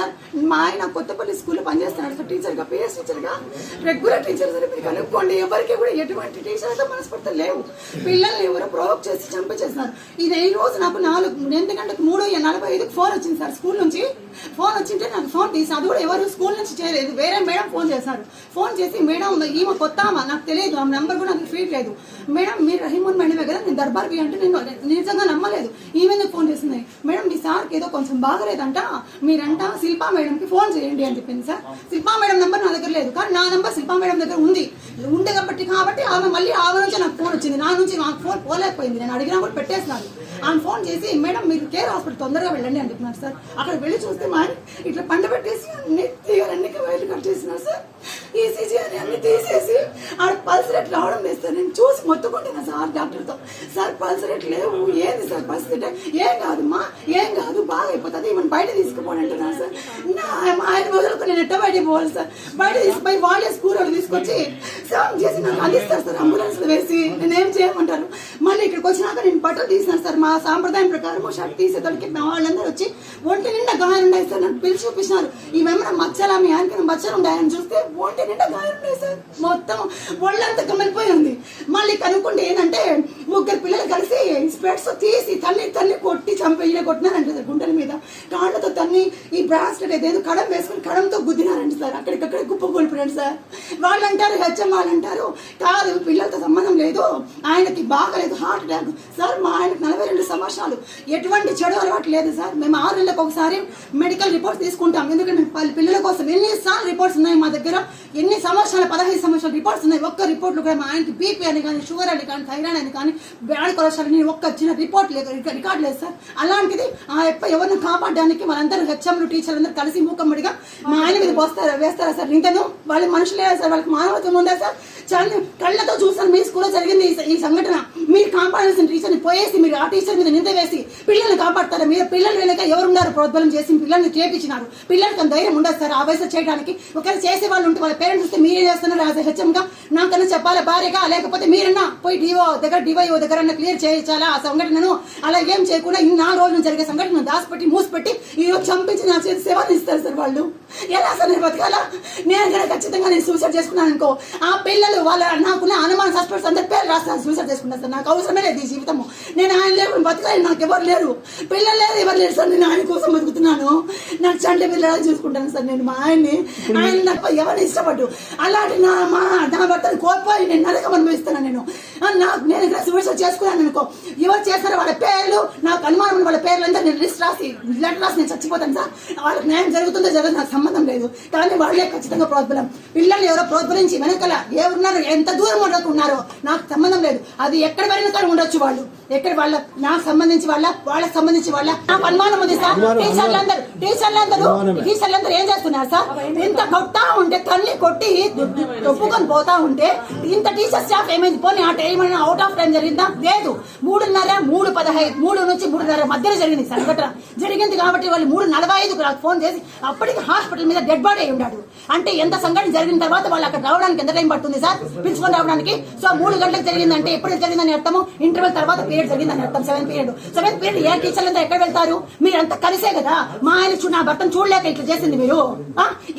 Sir మా ఆయన కొత్తపల్లి స్కూల్లో పనిచేస్తున్నాడు సార్ టీచర్గా పిఎస్ టీచర్గా రెగ్యులర్ టీచర్ సార్ మీరు కనుక్కోండి. ఎవరికి కూడా ఎటువంటి టీచర్తో మనస్పర్ధ లేవు. పిల్లల్ని ఎవరో ప్రొవోక్ చేసి చంపేసేస్తున్నారు ఇది ఈ రోజు నాకు నాలుగు ఎనిమిది గంటలకు మూడు నలభై ఐదుకు ఫోన్ వచ్చింది సార్ స్కూల్ నుంచి. ఫోన్ వచ్చింటే నాకు ఫోన్ తీసి అది కూడా ఎవరు స్కూల్ నుంచి చేయలేదు. వేరే మేడం ఫోన్ చేశారు. ఫోన్ చేసి మేడం ఈమె కొత్త నాకు తెలియదు ఆమె నెంబర్ కూడా నాకు ఫీడ్ లేదు. మేడం మీరు రహీమూన్ మేడమే కదా నేను దర్బార్కి అంటే నేను నిజంగా నమ్మలేదు. ఈమె ఫోన్ చేసింది? మేడం మీ సార్కి ఏదో కొంచెం బాగలేదంట. మీరంట శిల్పా మేడంకి ఫోన్ చేయండి అని చెప్పింది సార్. శిల్పా మేడం నెంబర్ నా దగ్గర లేదు. కానీ నా నెంబర్ శిల్పా మేడం దగ్గర ఉంది. ఉండే కాబట్టి కాబట్టి ఆమె మళ్ళీ ఆమె నుంచి నాకు ఫోన్ వచ్చింది. నా నుంచి నాకు ఫోన్ పోలేకపోయింది. నేను అడిగినా కూడా పెట్టేసినాను ఆమె ఫోన్ చేసి మేడం మీరు కేర్ హాస్పిటల్ తొందరగా వెళ్ళండి అని చెప్పినారు సార్. అక్కడ వెళ్ళి చూస్తే మా ఇట్లా పంట పెట్టేసి అన్ని తీగలన్నీ వైర్లు కట్ చేసినారు సార్. ఈసీజీ అని అన్ని తీసేసి ఆడ పల్స్ రేట్ రావడం లేదు సార్ నేను చూసి మొత్తుకుంటున్నా సార్ డాక్టర్తో సార్ పల్స్ రేట్ లేవు ఏంది సార్ పరిస్థితి అంటే, ఏం కాదు మా ఏం కాదు బాగా అయిపోతుంది ఈవెన్ బయట తీసుకుపోండి అంటున్నారు సార్ ఎట్ట బయట పోవాలి సార్. బయట తీసుకుపోయి వాళ్ళే స్కూల్ తీసుకొచ్చి సేవం చేసి నాకు అందిస్తారు సార్ అంబులెన్స్ వేసి. నేను ఏం చేయమంటారు మళ్ళీ ఇక్కడికి వచ్చినాక నేను బట్టలు తీసినాను సార్. మా సాంప్రదాయం ప్రకారం షర్ట్ తీసేతోడికి మా వాళ్ళందరూ వచ్చి ఒంటి నిండా గాయాలు ఉన్నాయి సార్. నన్ను పిలిచి చూపించినారు ఈమెమన్నా మచ్చలా మీ ఆయనకి మచ్చలు ఉన్నాయని చూస్తే ఒంటి నిండా గాయాలు ఉన్నాయి సార్. మొత్తం ఒళ్ళంతా కమిలిపోయి ఉంది. మళ్ళీ కనుక్కుంటే ఏంటంటే ముగ్గురు పిల్లలు స్పెట్స్ తీసి తల్లి తల్లి కొట్టి చంపి కొట్టినారంట సార్ గుండెల మీద. కాళ్ళతో తన్ని ఈ బ్రాస్లెట్ ఏదేదో కడం వేసుకుని కడంతో గుద్దినారంట సార్. అక్కడికక్కడ గుప్ప కూలిపోయాడు సార్. వాళ్ళు అంటారు హెచ్ఎం వాళ్ళు అంటారు కాదు పిల్లలతో సంబంధం లేదు ఆయనకి బాగలేదు హార్ట్ అటాక్ సార్ మా సంవత్సరాలు ఎటువంటి చెడు అలవాటు లేదు సార్. మేము ఆరు నెలలకు ఒకసారి మెడికల్ రిపోర్ట్స్ తీసుకుంటాం. ఎందుకంటే వాళ్ళ పిల్లల కోసం ఎన్నిసార్లు రిపోర్ట్స్ ఉన్నాయి మా దగ్గర? ఎన్ని సంవత్సరాలు పదహైదు సంవత్సరాలు రిపోర్ట్స్ ఉన్నాయి? ఒక్క రిపోర్ట్లు కూడా మా ఆయనకి బీపీ అని కానీ షుగర్ అని కానీ థైరాయిడ్ అని కానీ బ్యాడ్ కొలెస్ట్రాల్ అని ఒక్క చిన్న రిపోర్ట్ లేదు. రికార్డ్ లేదు సార్. అలాంటిది ఆ యొక్క ఎవరిని కాపాడడానికి వాళ్ళందరూ హెచ్ఎంలు టీచర్లు అందరూ కలిసి మూకమ్మడిగా మా ఆయన మీద పోస్తారా వేస్తారా సార్? ఇంతను వాళ్ళు మనుషులే సార్. వాళ్ళకి మానవత్వం ఉందా సార్? చాలా కళ్ళతో చూసాను మీ స్కూల్లో జరిగింది ఈ ఈ సంఘటన. మీరు కాపాడాల్సిన టీచర్ని పోయేసి మీరు ఆ టీచర్ మీద నింద వేసి పిల్లల్ని కాపాడతారు? మీరు పిల్లలు వెనక ఎవరున్నారు? ప్రోద్బలం చేసి పిల్లల్ని చేపించినారు. పిల్లలకి ధైర్యం ఉండదు సార్? ఆ వయసు చేయడానికి ఒకవేళ చేసే వాళ్ళు ఉంటే వాళ్ళ పేరెంట్స్ వస్తే మీరే చేస్తున్నారు? యాజ్ హెచ్చంగా నాకన్నా చెప్పాలి భార్యగా? లేకపోతే మీరన్నా పోయి డివో దగ్గర డివైఓ దగ్గర క్లియర్ చేయించాలా? ఆ సంఘటనను అలా ఏం చేయకుండా ఇన్ని నాలుగు రోజులు జరిగే సంఘటన దాచిపెట్టి మూసిపెట్టి ఈ రోజు చంపించి నా చేతి సేవలు ఇస్తారు సార్ వాళ్ళు. ఎలా సార్ నేను బతకాలా? నేను కనుక ఖచ్చితంగా నేను సూసైడ్ చేసుకున్నాను అనుకో ఆ పిల్లలు వాళ్ళ నాకున్న అనుమాన సస్పెక్ట్స్ అందరి పేరు రాస్తాను. సూసైడ్ చేసుకున్నాను సార్. నాకు అవసరమే లేదు ఈ జీవితము. నేను ఆయన లేకుండా బతకాలి నాకు ఎవరు లేరు. పిల్లలు లేదు ఎవరు లేరు. సార్ నేను ఆయన కోసం బతుకుతున్నాను. నాకు చంటి పిల్లలు చూసుకుంటాను సార్ నేను మా ఆయన్ని. ఆయన నాకు ఎవరిని ఇష్టపడ్డు? అలాంటి నా మా నా భర్తను కోల్పోయి నేను నరకం అనుభవిస్తున్నాను నేను. నాకు నేను ఇక్కడ సూసైడ్ చేసుకున్నాను అనుకో. ఎవరు చేస్తారో వాళ్ళ పేర్లు నాకు అనుమానం ఉన్న వాళ్ళ పేర్లు అంతా నేను లిస్ట్ రాసి లెటర్ రాసి నేను చచ్చిపోతాను సార్. వాళ్ళకి న్యాయం జరుగుతుందో జరగదు నాకు సంబంధం లేదు. కానీ వాళ్ళే ఖచ్చితంగా ప్రోద్బలం. పిల్లల్ని ఎవరో ప్రోద్బలించి వెనకాల ఎవరున్నారు ఎంత దూరం ఉండకు ఉన్నారో నాకు సంబంధం లేదు. అది ఎక్కడ వరకు కానీ ఉండొచ్చు వాళ్ళు. ఎక్కడ వాళ్ళ నాకు సంబంధించి వాళ్ళ వాళ్ళకి సంబంధించి వాళ్ళ. నాకు అనుమానం ఉంది సార్. టీచర్లందరూ టీచర్లందరూ టీచర్లందరూ ఏం చేస్తున్నారు సార్? ఇంత కొట్టా ఉంటే తల్లి కొట్టి ఒప్పుకొని పోతా ఉంటే ఇంత టీచర్ స్టాఫ్ ఏమైంది? పోనీ ఆ టైం అవుట్ ఆఫ్ టైం జరిగిందా? లేదు. మూడున్నర మూడు పదహైదు మూడు నుంచి మూడున్నర మధ్యలో జరిగింది సంఘటన. జరిగింది కాబట్టి వాళ్ళు మూడు నలభై ఐదు ఫోన్ చేసి అప్పటికి హాస్పిటల్ మీద డెడ్ బాడీ అయి ఉన్నాడు. అంటే ఎంత సంఘటన జరిగిన తర్వాత వాళ్ళు అక్కడ రావడానికి ఎంత టైం పడుతుంది సార్? పిలుచుకొని రావడానికి? సో మూడు గంటలకు జరిగిందంటే ఎప్పుడు జరిగిందని అర్థము? ఇంటర్వెల్ తర్వాత పీరియడ్ జరిగిందని అర్థం. సెవెన్ పీరియడ్ సెవెన్ పీరియడ్ ఏ టీచర్లు అంతా ఎక్కడ వెళ్తారు? మీరంతా కలిసే కదా? మా ఆయన నా భర్తను చూడలేక ఇట్లా చేసింది మీరు.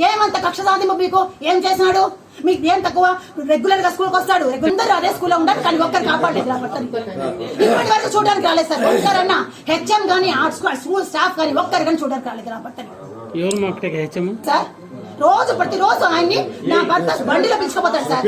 ఏమంత కక్ష సాధింపు మీకు? ఏం చేసినాడు? మీకు ఏం తక్కువ రెగ్యులర్గా స్కూల్కి వస్తాడు. అందరూ అదే స్కూల్లో ఉంటారు కానీ ఒక్కరు కాపాడలేదు ఇప్పటి వరకు చూడడానికి రాలేదు సార్. ఒక్కరన్నా హెచ్ఎం కానీ ఆ స్కూల్ స్కూల్ స్టాఫ్ కానీ ఒక్కరు కానీ చూడడానికి రాలేదు నా భర్తని ఎవరు మా అక్కడికి హెచ్చము సార్ రోజు ప్రతి రోజు ఆయన్ని నా భర్త బండిలో పిలుచుకుపోతాడు సార్.